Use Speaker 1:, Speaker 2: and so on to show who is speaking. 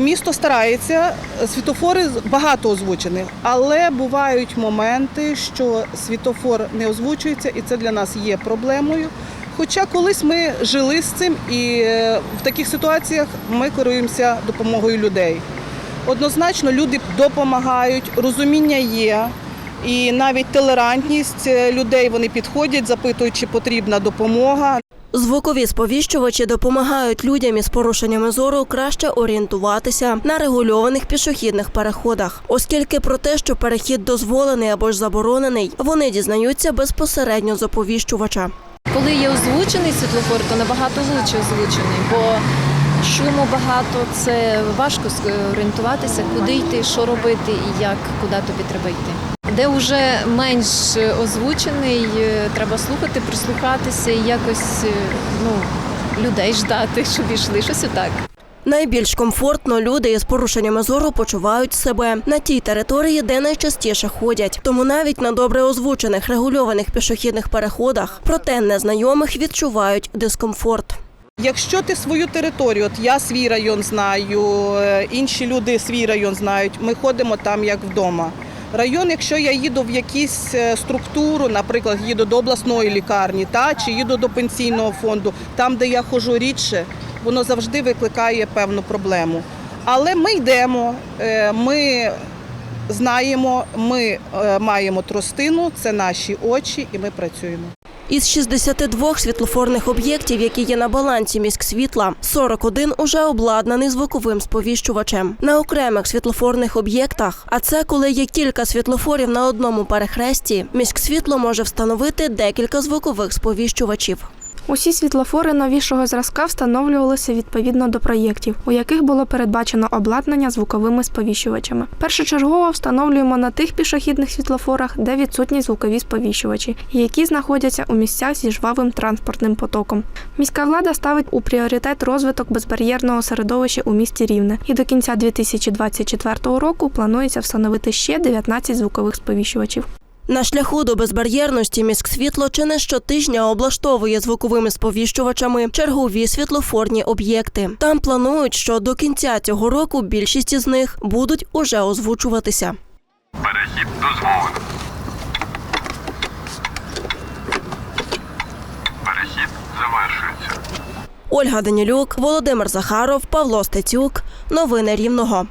Speaker 1: Місто старається, світофори багато озвучених, але бувають моменти, що світофор не озвучується, і це для нас є проблемою. Хоча колись ми жили з цим, і е, в таких ситуаціях ми керуємося допомогою людей. Однозначно, люди допомагають, розуміння є, і навіть толерантність е, людей вони підходять, запитують, чи потрібна допомога.
Speaker 2: Звукові сповіщувачі допомагають людям із порушеннями зору краще орієнтуватися на регульованих пішохідних переходах, оскільки про те, що перехід дозволений або ж заборонений, вони дізнаються безпосередньо з оповіщувача.
Speaker 3: Коли є озвучений світлофор, то набагато лучше озвучений, бо шуму багато, це важко орієнтуватися, куди йти, що робити і як, куди тобі треба йти. Де вже менш озвучений, е, треба слухати, прислухатися і якось е, ну, людей ждати, щоб йшли, щось отак.
Speaker 2: Найбільш комфортно люди із порушеннями зору почувають себе на тій території, де найчастіше ходять. Тому навіть на добре озвучених регульованих пішохідних переходах, проте незнайомих відчувають дискомфорт.
Speaker 1: Якщо ти свою територію, от я свій район знаю, е, інші люди свій район знають, ми ходимо там як вдома. Район, якщо я їду в якусь е, структуру, наприклад, їду до обласної лікарні, та чи їду до пенсійного фонду, там, де я ходжу рідше, воно завжди викликає певну проблему. Але ми йдемо, е, ми знаємо, ми е, маємо тростину, це наші очі, і ми працюємо.
Speaker 2: Із 62 світлофорних об'єктів, які є на балансі міськсвітла, 41 уже обладнаний звуковим сповіщувачем. На окремих світлофорних об'єктах, а це коли є кілька світлофорів на одному перехресті, міськсвітло може встановити декілька звукових сповіщувачів.
Speaker 4: Усі світлофори новішого зразка встановлювалися відповідно до проєктів, у яких було передбачено обладнання звуковими сповіщувачами. Першочергово встановлюємо на тих пішохідних світлофорах, де відсутні звукові сповіщувачі, які знаходяться у місцях зі жвавим транспортним потоком. Міська влада ставить у пріоритет розвиток безбар'єрного середовища у місті Рівне, і до кінця 2024 року планується встановити ще 19 звукових сповіщувачів.
Speaker 2: На шляху до безбар'єрності міськсвітло чи не щотижня облаштовує звуковими сповіщувачами чергові світлофорні об'єкти. Там планують, що до кінця цього року більшість із них будуть уже озвучуватися.
Speaker 5: Перехід дозволено. Перехід завершується.
Speaker 2: Ольга Данілюк, Володимир Захаров, Павло Стецюк. Новини Рівного.